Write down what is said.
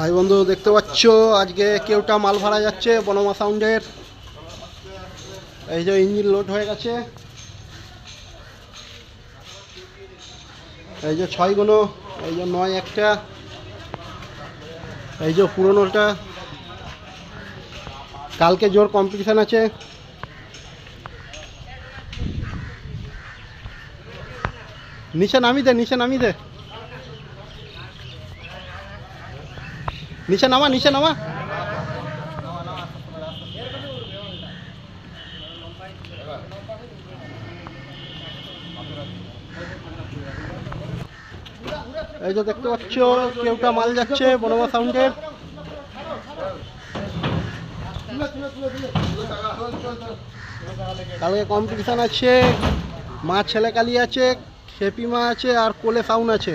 ভাই বন্ধু, দেখতে পাচ্ছ? আজকে কেউটা মাল ভাড়া যাচ্ছে, বনমা সাউন্ডের। এই যে ইঞ্জিন লোড হয়ে গেছে। এই যে ছয়গুলো, এই যে নয় একটা, এই যে পুরোনোটা। কালকে জোর কম্পিটিশান আছে। নিচে নামি দে, নিচে নামি দে। নিচে নামা নিচে নামা। এই যে দেখতে পাচ্ছ, কেউটা মাল যাচ্ছে বনমা সাউন্ডের কালকে কম্পিটিশান আছে, মা, ছেলে কালী আছে, খেপি মা আছে, আর কোলে সাউন্ড আছে।